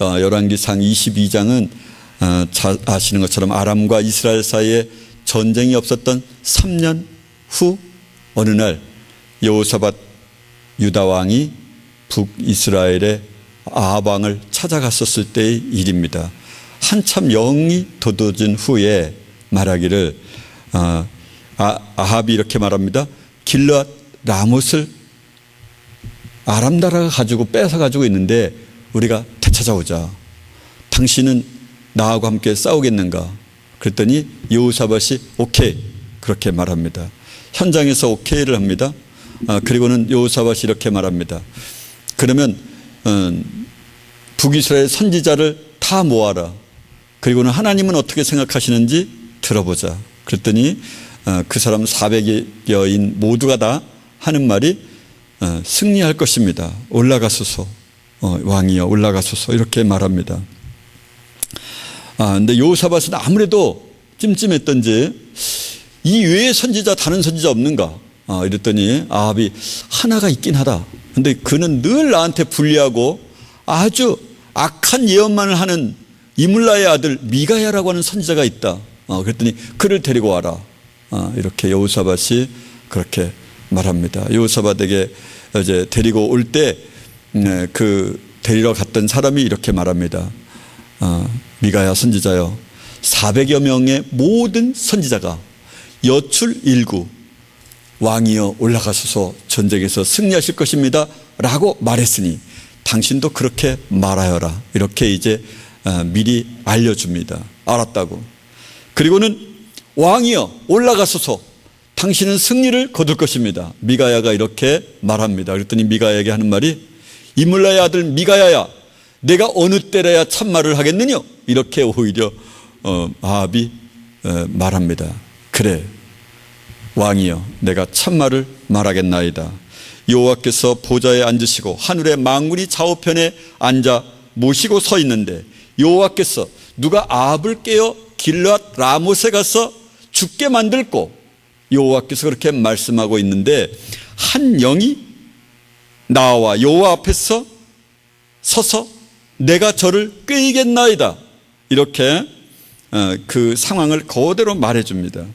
어, 열왕기상 22장은 어, 잘 아시는 것처럼 아람과 이스라엘 사이에 전쟁이 없었던 3년 후 어느 날 여호사밧 유다 왕이 북이스라엘의 아합 왕을 찾아갔었을 때의 일입니다. 한참 영이 돋워진 후에 말하기를 아, 아, 아합이 이렇게 말합니다. 길앗 라못을 아람 나라가 가지고 뺏어 가지고 있는데 우리가 되찾아오자. 당신은 나하고 함께 싸우겠는가? 그랬더니 여호사밧이 오케이 그렇게 말합니다. 현장에서 오케이를 합니다. 아, 그리고는 여호사밧이 이렇게 말합니다. 그러면 음, 북이스라엘 선지자를 다 모아라. 그리고는 하나님은 어떻게 생각하시는지 들어보자. 그랬더니 어, 그 사람 400여인 모두가 다 하는 말이 어, 승리할 것입니다. 올라가소서. 어, 왕이여 올라가소서. 이렇게 말합니다. 아, 근데 요사밭은 아무래도 찜찜했던지 이 외에 선지자 다른 선지자 없는가? 아, 이랬더니 아합이 하나가 있긴 하다. 근데 그는 늘 나한테 불리하고 아주 악한 예언만을 하는 이물라의 아들 미가야라고 하는 선지자가 있다. 어, 그랬더니 그를 데리고 와라. 어, 이렇게 여호사밧이 그렇게 말합니다. 여호사밧에게 이제 데리고 올 때 그 데리러 갔던 사람이 이렇게 말합니다. 어, 미가야 선지자요. 400여 명의 모든 선지자가 여출 일구 왕이여 올라가소서 전쟁에서 승리하실 것입니다. 라고 말했으니 당신도 그렇게 말하여라. 이렇게 이제 어, 미리 알려줍니다. 알았다고. 그리고는 왕이여 올라가소서 당신은 승리를 거둘 것입니다. 미가야가 이렇게 말합니다. 그랬더니 미가야에게 하는 말이 이물라의 아들 미가야야 내가 어느 때라야 참말을 하겠느냐 이렇게 오히려 어, 아합이 어, 말합니다. 그래 왕이여 내가 참말을 말하겠나이다. 여호와께서 보좌에 앉으시고 하늘의 망군이 좌우편에 앉아 모시고 서 있는데 여호와께서 누가 아합을 깨어 길앗 라못에 가서 죽게 만들고 여호와께서 그렇게 말씀하고 있는데 한 영이 나와 여호와 앞에서 서서 내가 저를 꾀이겠나이다 이렇게 어, 그 상황을 그대로 말해줍니다.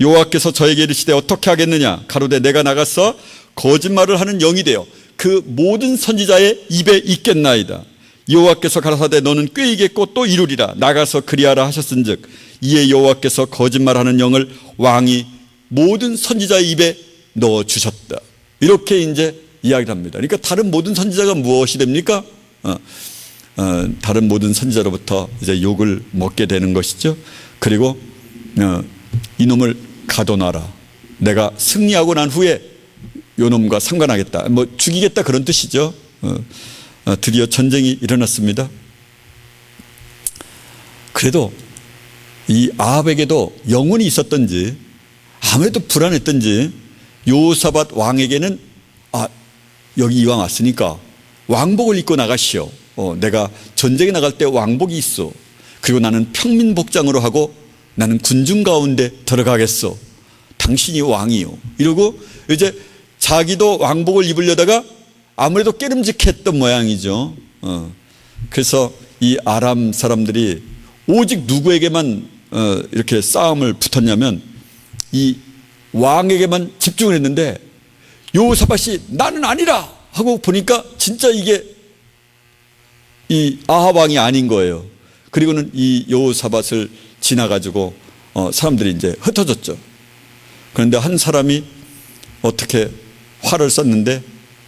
여호와께서 저에게 이르시되 어떻게 하겠느냐 가로되 내가 나가서 거짓말을 하는 영이 되어 그 모든 선지자의 입에 있겠나이다. 여호와께서 가라사대 너는 꾀이겠고 또 이루리라 나가서 그리하라 하셨은즉 이에 여호와께서 거짓말하는 영을 왕이 모든 선지자의 입에 넣어 주셨다. 이렇게 이제 이야기를 합니다. 그러니까 다른 모든 선지자가 무엇이 됩니까? 어, 어, 다른 모든 선지자로부터 이제 욕을 먹게 되는 것이죠. 그리고 어, 이놈을 가둬놔라. 내가 승리하고 난 후에 요놈과 상관하겠다. 뭐 죽이겠다 그런 뜻이죠. 어, 어, 드디어 전쟁이 일어났습니다. 그래도 이 아합에게도 영혼이 있었던지 아무래도 불안했던지 요사밭 왕에게는 아 여기 이왕 왔으니까 왕복을 입고 나가시오. 어, 내가 전쟁에 나갈 때 왕복이 있어. 그리고 나는 평민 복장으로 하고 나는 군중 가운데 들어가겠어. 당신이 왕이요. 이러고 이제 자기도 왕복을 입으려다가 아무래도 깨름직했던 모양이죠. 어. 그래서 이 아람 사람들이 오직 누구에게만 어, 이렇게 싸움을 붙었냐면 이 왕에게만 집중을 했는데 요사밭이 나는 아니라 하고 보니까 진짜 이게 이 아합 왕이 아닌 거예요. 그리고는 이 요사밭을 지나가지고 어, 사람들이 이제 흩어졌죠. 그런데 한 사람이 어떻게 활을 썼는데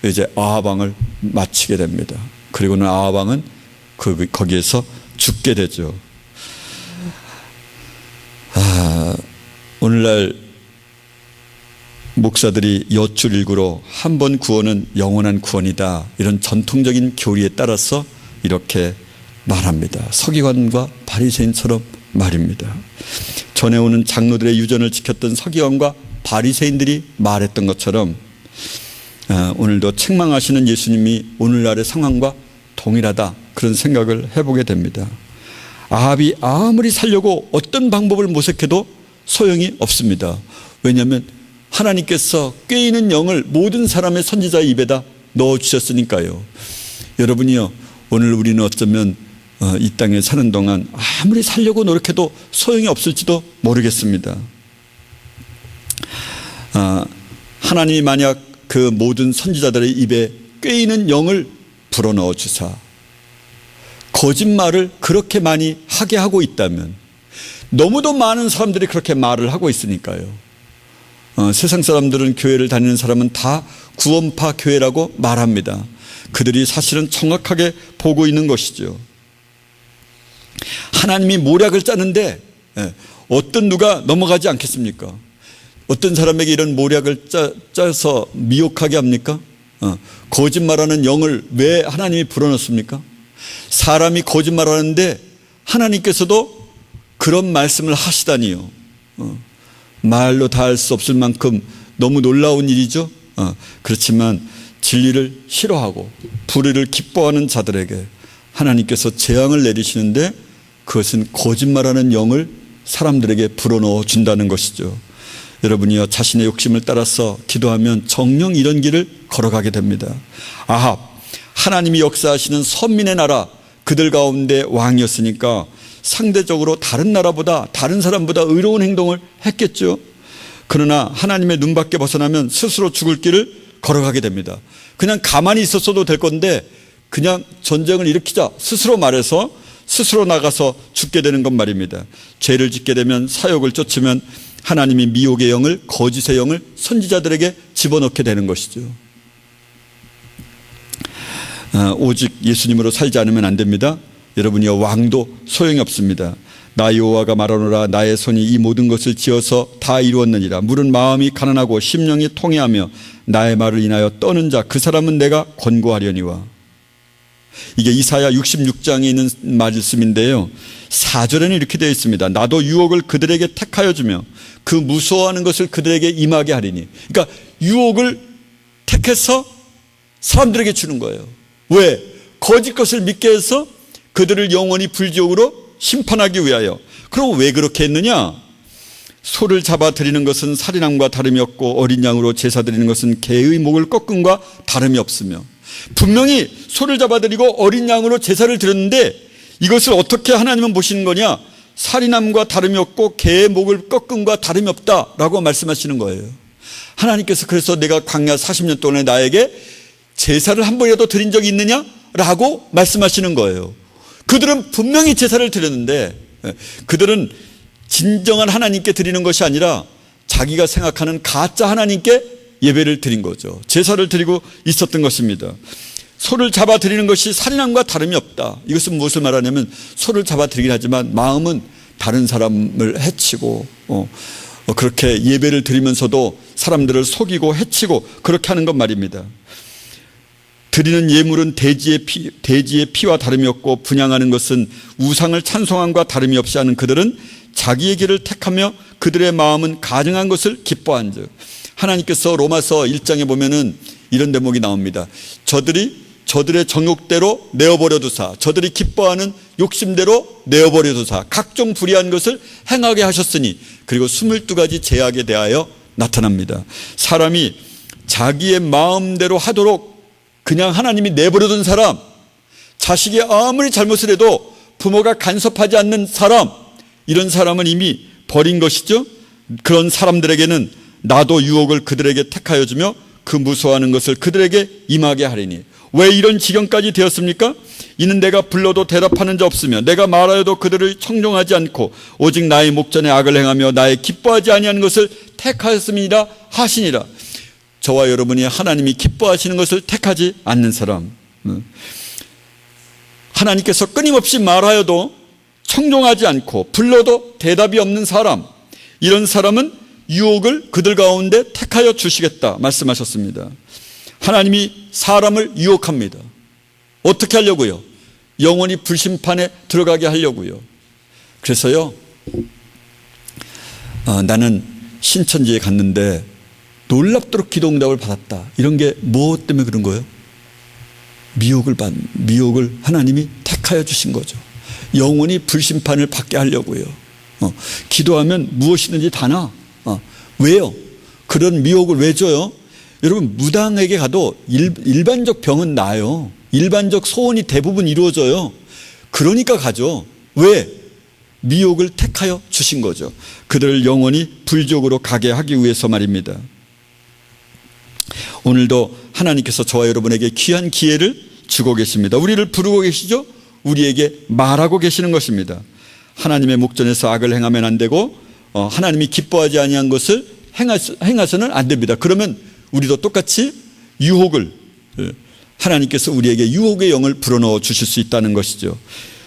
이제 아하방을 마치게 됩니다. 그리고는 아하방은 그 거기에서 죽게 되죠. 아, 오늘날 목사들이 여출일구로 한 번 구원은 영원한 구원이다. 이런 전통적인 교리에 따라서 이렇게 말합니다. 서기관과 바리새인처럼 말입니다. 전해오는 장로들의 유전을 지켰던 서기관과 바리새인들이 말했던 것처럼 아, 오늘도 책망하시는 예수님이 오늘날의 상황과 동일하다 그런 생각을 해보게 됩니다. 아합이 아무리 살려고 어떤 방법을 모색해도 소용이 없습니다. 왜냐하면 하나님께서 꾀이는 영을 모든 사람의 선지자 입에다 넣어 주셨으니까요. 여러분이요 오늘 우리는 어쩌면 어, 이 땅에 사는 동안 아무리 살려고 노력해도 소용이 없을지도 모르겠습니다. 아, 하나님이 만약 그 모든 선지자들의 입에 꾀이는 영을 불어넣어 주사 거짓말을 그렇게 많이 하게 하고 있다면 너무도 많은 사람들이 그렇게 말을 하고 있으니까요. 어, 세상 사람들은 교회를 다니는 사람은 다 구원파 교회라고 말합니다. 그들이 사실은 정확하게 보고 있는 것이죠. 하나님이 모략을 짜는데 예, 어떤 누가 넘어가지 않겠습니까? 어떤 사람에게 이런 모략을 짜, 짜서 미혹하게 합니까? 어, 거짓말하는 영을 왜 하나님이 불어넣습니까? 사람이 거짓말하는데 하나님께서도 그런 말씀을 하시다니요. 어, 말로 다 할 수 없을 만큼 너무 놀라운 일이죠. 어, 그렇지만 진리를 싫어하고 불의를 기뻐하는 자들에게 하나님께서 재앙을 내리시는데 그것은 거짓말하는 영을 사람들에게 불어넣어 준다는 것이죠. 여러분이요 자신의 욕심을 따라서 기도하면 정령 이런 길을 걸어가게 됩니다. 아합 하나님이 역사하시는 선민의 나라 그들 가운데 왕이었으니까 상대적으로 다른 나라보다 다른 사람보다 의로운 행동을 했겠죠. 그러나 하나님의 눈밖에 벗어나면 스스로 죽을 길을 걸어가게 됩니다. 그냥 가만히 있었어도 될 건데 그냥 전쟁을 일으키자 스스로 말해서 스스로 나가서 죽게 되는 것 말입니다. 죄를 짓게 되면 사욕을 쫓으면 하나님이 미혹의 영을 거짓의 영을 선지자들에게 집어넣게 되는 것이죠. 아, 오직 예수님으로 살지 않으면 안 됩니다. 여러분이여 왕도 소용이 없습니다. 나 여호와가 말하노라 나의 손이 이 모든 것을 지어서 다 이루었느니라 물은 마음이 가난하고 심령이 통해하며 나의 말을 인하여 떠는 자 그 사람은 내가 권고하려니와 이게 이사야 66장에 있는 말씀인데요. 4절에는 이렇게 되어 있습니다. 나도 유혹을 그들에게 택하여 주며 그 무서워하는 것을 그들에게 임하게 하리니. 그러니까 유혹을 택해서 사람들에게 주는 거예요. 왜? 거짓 것을 믿게 해서 그들을 영원히 불지옥으로 심판하기 위하여. 그럼 왜 그렇게 했느냐? 소를 잡아 드리는 것은 살인함과 다름이 없고 어린 양으로 제사 드리는 것은 개의 목을 꺾음과 다름이 없으며 분명히 소를 잡아 드리고 어린 양으로 제사를 드렸는데 이것을 어떻게 하나님은 보시는 거냐? 살인함과 다름이 없고 개의 목을 꺾음과 다름이 없다라고 말씀하시는 거예요. 하나님께서 그래서 내가 광야 40년 동안에 나에게 제사를 한 번이라도 드린 적이 있느냐? 라고 말씀하시는 거예요. 그들은 분명히 제사를 드렸는데 그들은 진정한 하나님께 드리는 것이 아니라 자기가 생각하는 가짜 하나님께 예배를 드린 거죠. 제사를 드리고 있었던 것입니다. 소를 잡아 드리는 것이 살인함과 다름이 없다. 이것은 무엇을 말하냐면 소를 잡아 드리긴 하지만 마음은 다른 사람을 해치고 어, 어, 그렇게 예배를 드리면서도 사람들을 속이고 해치고 그렇게 하는 것 말입니다. 드리는 예물은 대지의 피, 대지의 피와 다름이 없고 분양하는 것은 우상을 찬송함과 다름이 없이 하는 그들은 자기의 길을 택하며 그들의 마음은 가증한 것을 기뻐한 즉 하나님께서 로마서 1장에 보면은 이런 대목이 나옵니다. 저들이 저들의 정욕대로 내어버려 두사 저들이 기뻐하는 욕심대로 내어버려 두사 각종 불의한 것을 행하게 하셨으니 그리고 22가지 제약에 대하여 나타납니다. 사람이 자기의 마음대로 하도록 그냥 하나님이 내버려 둔 사람 자식이 아무리 잘못을 해도 부모가 간섭하지 않는 사람 이런 사람은 이미 버린 것이죠. 그런 사람들에게는 나도 유혹을 그들에게 택하여 주며 그 무서워하는 것을 그들에게 임하게 하리니 왜 이런 지경까지 되었습니까? 이는 내가 불러도 대답하는 자 없으며 내가 말하여도 그들을 청종하지 않고 오직 나의 목전에 악을 행하며 나의 기뻐하지 아니하는 것을 택하였음이라 하시니라 저와 여러분이 하나님이 기뻐하시는 것을 택하지 않는 사람 하나님께서 끊임없이 말하여도 청종하지 않고 불러도 대답이 없는 사람 이런 사람은 유혹을 그들 가운데 택하여 주시겠다 말씀하셨습니다. 하나님이 사람을 유혹합니다. 어떻게 하려고요? 영원히 불심판에 들어가게 하려고요. 그래서요, 어, 나는 신천지에 갔는데 놀랍도록 기도 응답을 받았다. 이런 게 무엇 때문에 그런 거예요? 미혹을 받, 미혹을 하나님이 택하여 주신 거죠. 영원히 불심판을 받게 하려고요. 어, 기도하면 무엇이든지 다 나. 어, 왜요? 그런 미혹을 왜 줘요? 여러분 무당에게 가도 일, 일반적 병은 나요. 일반적 소원이 대부분 이루어져요. 그러니까 가죠. 왜? 미혹을 택하여 주신 거죠. 그들을 영원히 불족으로 가게 하기 위해서 말입니다. 오늘도 하나님께서 저와 여러분에게 귀한 기회를 주고 계십니다. 우리를 부르고 계시죠? 우리에게 말하고 계시는 것입니다. 하나님의 목전에서 악을 행하면 안 되고 어, 하나님이 기뻐하지 아니한 것을 행하서, 행하서는 안 됩니다. 그러면 우리도 똑같이 유혹을 어, 하나님께서 우리에게 유혹의 영을 불어넣어 주실 수 있다는 것이죠.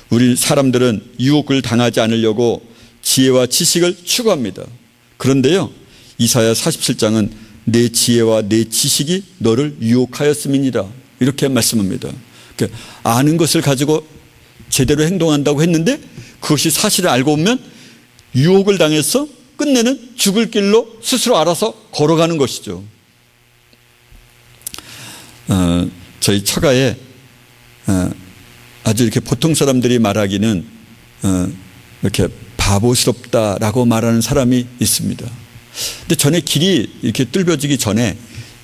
우리 사람들은 유혹을 당하지 않으려고 지혜와 지식을 추구합니다. 그런데요. 이사야 47장은 내 지혜와 내 지식이 너를 유혹하였음이니라. 이렇게 말씀합니다. 그러니까 아는 것을 가지고 제대로 행동한다고 했는데 그것이 사실을 알고 보면 유혹을 당해서 끝내는 죽을 길로 스스로 알아서 걸어가는 것이죠. 어, 저희 처가에 어, 아주 이렇게 보통 사람들이 말하기는 어, 이렇게 바보스럽다라고 말하는 사람이 있습니다. 근데 전에 길이 이렇게 뚫려지기 전에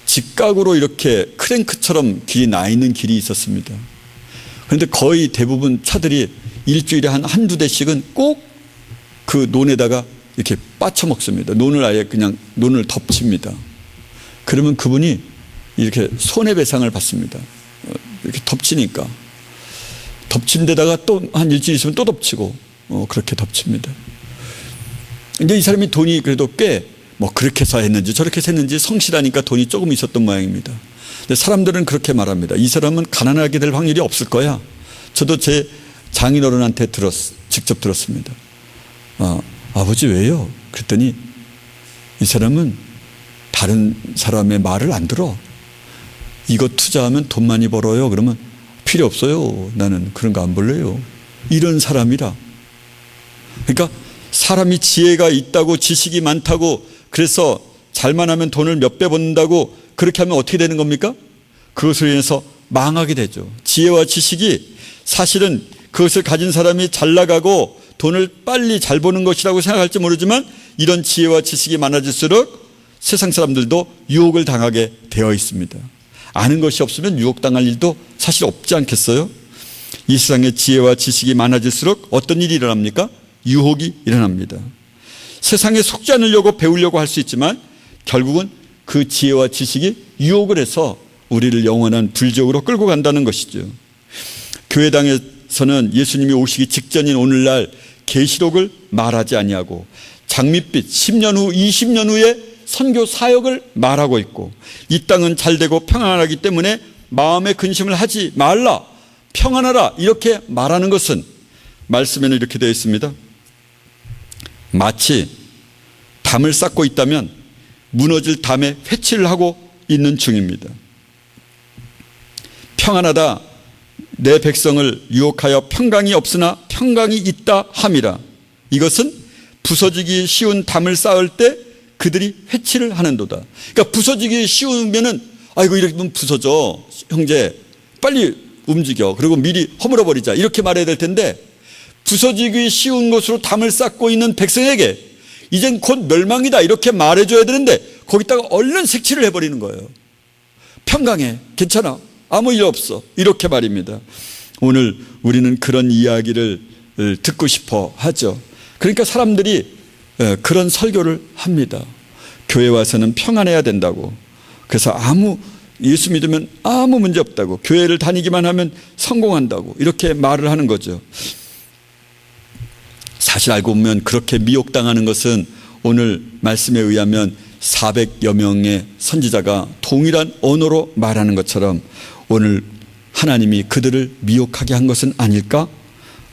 직각으로 이렇게 크랭크처럼 길이 나 있는 길이 있었습니다. 그런데 거의 대부분 차들이 일주일에 한 한두 대씩은 꼭 그 논에다가 이렇게 빠쳐 먹습니다. 논을 아예 그냥 논을 덮칩니다. 그러면 그분이 이렇게 손해배상을 받습니다. 어, 이렇게 덮치니까. 덮친 데다가 또 한 일주일 있으면 또 덮치고, 어, 그렇게 덮칩니다. 이제 이 사람이 돈이 그래도 꽤 뭐 그렇게 해서 했는지 저렇게 했는지 성실하니까 돈이 조금 있었던 모양입니다. 근데 사람들은 그렇게 말합니다. 이 사람은 가난하게 될 확률이 없을 거야. 저도 제 장인어른한테 들었, 직접 들었습니다. 어, 아버지 왜요? 그랬더니 이 사람은 다른 사람의 말을 안 들어. 이거 투자하면 돈 많이 벌어요. 그러면 필요 없어요. 나는 그런 거 안 벌래요. 이런 사람이라. 그러니까 사람이 지혜가 있다고 지식이 많다고 그래서 잘만 하면 돈을 몇 배 번다고 그렇게 하면 어떻게 되는 겁니까? 그것으로 인해서 망하게 되죠. 지혜와 지식이 사실은 그것을 가진 사람이 잘 나가고 돈을 빨리 잘 버는 것이라고 생각할지 모르지만 이런 지혜와 지식이 많아질수록 세상 사람들도 유혹을 당하게 되어 있습니다. 아는 것이 없으면 유혹당할 일도 사실 없지 않겠어요? 이 세상에 지혜와 지식이 많아질수록 어떤 일이 일어납니까? 유혹이 일어납니다. 세상에 속지 않으려고 배우려고 할 수 있지만 결국은 그 지혜와 지식이 유혹을 해서 우리를 영원한 불지옥으로 끌고 간다는 것이죠. 교회당에서는 예수님이 오시기 직전인 오늘날 계시록을 말하지 아니하고 장밋빛 10년 후 20년 후에 선교 사역을 말하고 있고 이 땅은 잘 되고 평안하기 때문에 마음의 근심을 하지 말라 평안하라 이렇게 말하는 것은 말씀에는 이렇게 되어 있습니다. 마치 담을 쌓고 있다면 무너질 담에 회치를 하고 있는 중입니다. 평안하다 내 백성을 유혹하여 평강이 없으나 평강이 있다 함이라. 이것은 부서지기 쉬운 담을 쌓을 때 그들이 회치를 하는도다. 그러니까 부서지기 쉬우면은 아이고 이렇게 면 부서져 형제 빨리 움직여 그리고 미리 허물어 버리자 이렇게 말해야 될 텐데 부서지기 쉬운 것으로 담을 쌓고 있는 백성에게 이젠 곧 멸망이다 이렇게 말해줘야 되는데 거기다가 얼른 색칠을 해버리는 거예요. 평강해 괜찮아 아무 일 없어 이렇게 말입니다. 오늘 우리는 그런 이야기를 듣고 싶어 하죠. 그러니까 사람들이 그런 설교를 합니다. 교회 와서는 평안해야 된다고. 그래서 아무 예수 믿으면 아무 문제 없다고. 교회를 다니기만 하면 성공한다고. 이렇게 말을 하는 거죠. 사실 알고 보면 그렇게 미혹당하는 것은 오늘 말씀에 의하면 400여 명의 선지자가 동일한 언어로 말하는 것처럼 오늘 하나님이 그들을 미혹하게 한 것은 아닐까?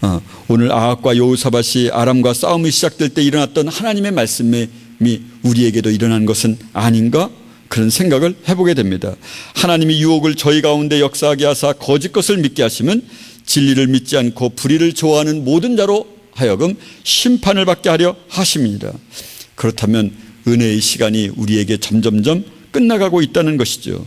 어, 오늘 아합과 여호사밧이 아람과 싸움이 시작될 때 일어났던 하나님의 말씀이 우리에게도 일어난 것은 아닌가? 그런 생각을 해보게 됩니다. 하나님이 유혹을 저희 가운데 역사하게 하사 거짓 것을 믿게 하시면 진리를 믿지 않고 불의를 좋아하는 모든 자로 하여금 심판을 받게 하려 하십니다. 그렇다면 은혜의 시간이 우리에게 점점점 끝나가고 있다는 것이죠.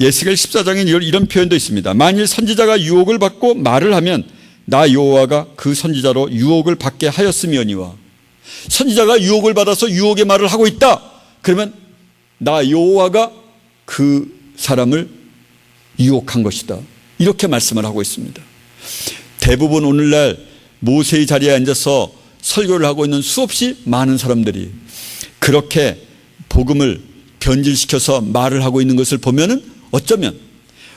예스겔 14장에 이런 표현도 있습니다. 만일 선지자가 유혹을 받고 말을 하면 나 여호와가 그 선지자로 유혹을 받게 하였으며니와 선지자가 유혹을 받아서 유혹의 말을 하고 있다. 그러면 나 여호와가 그 사람을 유혹한 것이다. 이렇게 말씀을 하고 있습니다. 대부분 오늘날 모세의 자리에 앉아서 설교를 하고 있는 수없이 많은 사람들이 그렇게 복음을 변질시켜서 말을 하고 있는 것을 보면은 어쩌면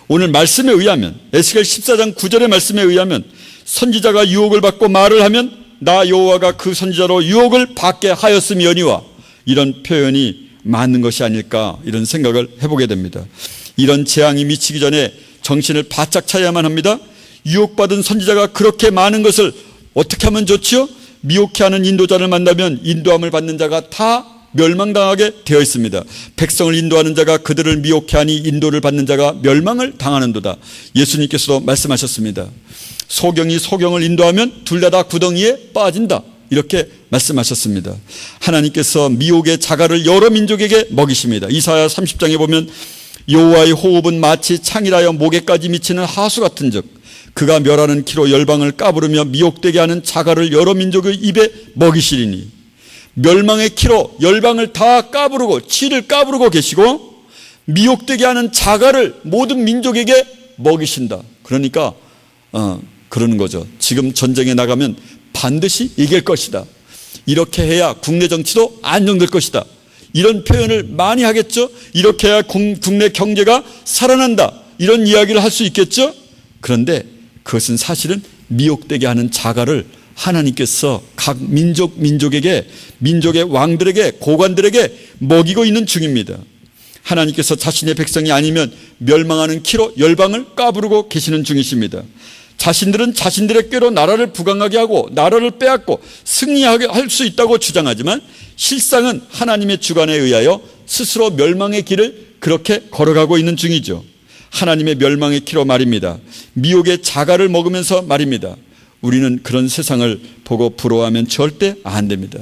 오늘 말씀에 의하면 에스겔 14장 9절의 말씀에 의하면 선지자가 유혹을 받고 말을 하면 나 여호와가 그 선지자로 유혹을 받게 하였음이니와 이런 표현이 맞는 것이 아닐까 이런 생각을 해보게 됩니다. 이런 재앙이 미치기 전에 정신을 바짝 차야만 합니다. 유혹받은 선지자가 그렇게 많은 것을 어떻게 하면 좋지요? 미혹해 하는 인도자를 만나면 인도함을 받는 자가 다 멸망당하게 되어 있습니다. 백성을 인도하는 자가 그들을 미혹해 하니 인도를 받는 자가 멸망을 당하는도다. 예수님께서도 말씀하셨습니다. 소경이 소경을 인도하면 둘 다 다 구덩이에 빠진다. 이렇게 말씀하셨습니다. 하나님께서 미혹의 자갈을 여러 민족에게 먹이십니다. 이사야 30장에 보면 여호와의 호흡은 마치 창이라여 목에까지 미치는 하수 같은 즉 그가 멸하는 키로 열방을 까부르며 미혹되게 하는 자갈을 여러 민족의 입에 먹이시리니 멸망의 키로 열방을 다 까부르고 치를 까부르고 계시고 미혹되게 하는 자갈을 모든 민족에게 먹이신다. 그러니까 어, 그러는 거죠. 지금 전쟁에 나가면 반드시 이길 것이다. 이렇게 해야 국내 정치도 안정될 것이다. 이런 표현을 많이 하겠죠. 이렇게 해야 국내 경제가 살아난다. 이런 이야기를 할 수 있겠죠. 그런데 그것은 사실은 미혹되게 하는 자가를 하나님께서 각 민족 민족에게 민족의 왕들에게 고관들에게 먹이고 있는 중입니다. 하나님께서 자신의 백성이 아니면 멸망하는 키로 열방을 까부르고 계시는 중이십니다. 자신들은 자신들의 꾀로 나라를 부강하게 하고 나라를 빼앗고 승리하게 할 수 있다고 주장하지만 실상은 하나님의 주관에 의하여 스스로 멸망의 길을 그렇게 걸어가고 있는 중이죠. 하나님의 멸망의 키로 말입니다. 미혹의 자가를 먹으면서 말입니다. 우리는 그런 세상을 보고 부러워하면 절대 안 됩니다.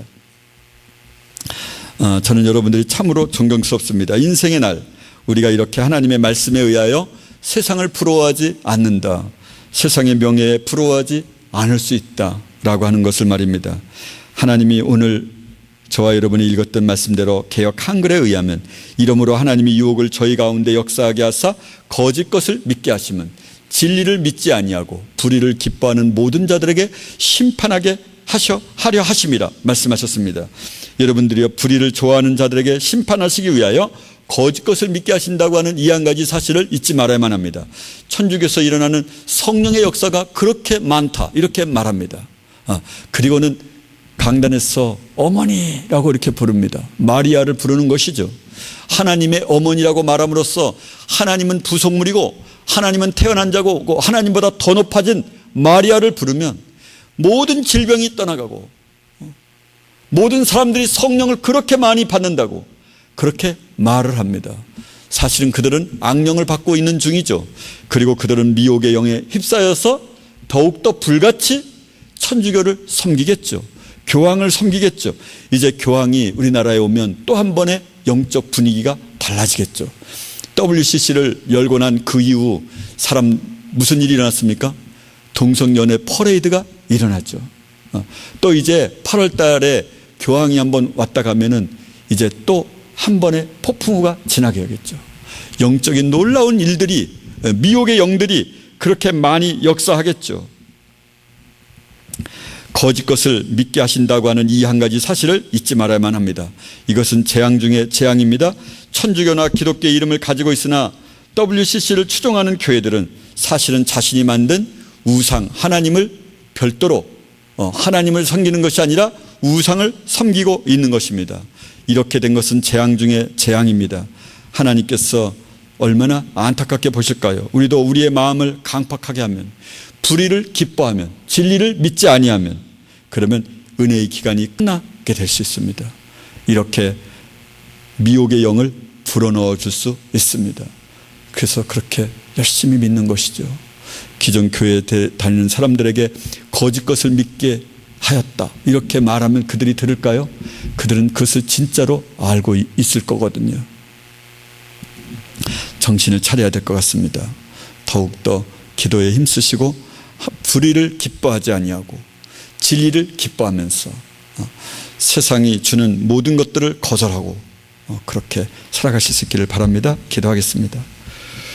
어, 저는 여러분들이 참으로 존경스럽습니다. 인생의 날 우리가 이렇게 하나님의 말씀에 의하여 세상을 부러워하지 않는다. 세상의 명예에 부러워하지 않을 수 있다라고 하는 것을 말입니다. 하나님이 오늘 저와 여러분이 읽었던 말씀대로 개혁 한글에 의하면 이러므로 하나님이 유혹을 저희 가운데 역사하게 하사 거짓 것을 믿게 하시면 진리를 믿지 아니하고 불의를 기뻐하는 모든 자들에게 심판하게 하셔 하려 하심이라 말씀하셨습니다. 여러분들이요 불의를 좋아하는 자들에게 심판하시기 위하여 거짓 것을 믿게 하신다고 하는 이 한 가지 사실을 잊지 말아야만 합니다. 천주교에서 일어나는 성령의 역사가 그렇게 많다 이렇게 말합니다. 아, 그리고는 강단에서 어머니라고 이렇게 부릅니다. 마리아를 부르는 것이죠. 하나님의 어머니라고 말함으로써 하나님은 부속물이고 하나님은 태어난 자고 하나님보다 더 높아진 마리아를 부르면 모든 질병이 떠나가고 모든 사람들이 성령을 그렇게 많이 받는다고 그렇게 말을 합니다. 사실은 그들은 악령을 받고 있는 중이죠. 그리고 그들은 미혹의 영에 휩싸여서 더욱더 불같이 천주교를 섬기겠죠. 교황을 섬기겠죠. 이제 교황이 우리나라에 오면 또 한 번의 영적 분위기가 달라지겠죠. WCC를 열고 난 그 이후 사람 무슨 일이 일어났습니까? 동성연애 퍼레이드가 일어났죠. 어, 또 이제 8월 달에 교황이 한번 왔다 가면은 이제 또 한 번의 폭풍우가 지나게 하겠죠. 영적인 놀라운 일들이 미혹의 영들이 그렇게 많이 역사하겠죠. 거짓 것을 믿게 하신다고 하는 이 한 가지 사실을 잊지 말아야만 합니다. 이것은 재앙 중에 재앙입니다. 천주교나 기독교의 이름을 가지고 있으나 WCC를 추종하는 교회들은 사실은 자신이 만든 우상 하나님을 별도로 어, 하나님을 섬기는 것이 아니라 우상을 섬기고 있는 것입니다. 이렇게 된 것은 재앙 중에 재앙입니다. 하나님께서 얼마나 안타깝게 보실까요? 우리도 우리의 마음을 강팍하게 하면 불의를 기뻐하면 진리를 믿지 아니하면 그러면 은혜의 기간이 끝나게 될 수 있습니다. 이렇게 미혹의 영을 불어넣어 줄 수 있습니다. 그래서 그렇게 열심히 믿는 것이죠. 기존 교회에 다니는 사람들에게 거짓 것을 믿게 하였다. 이렇게 말하면 그들이 들을까요? 그들은 그것을 진짜로 알고 있을 거거든요. 정신을 차려야 될 것 같습니다. 더욱더 기도에 힘쓰시고 불의를 기뻐하지 아니하고 진리를 기뻐하면서 어, 세상이 주는 모든 것들을 거절하고 어, 그렇게 살아가실 수 있기를 바랍니다. 기도하겠습니다.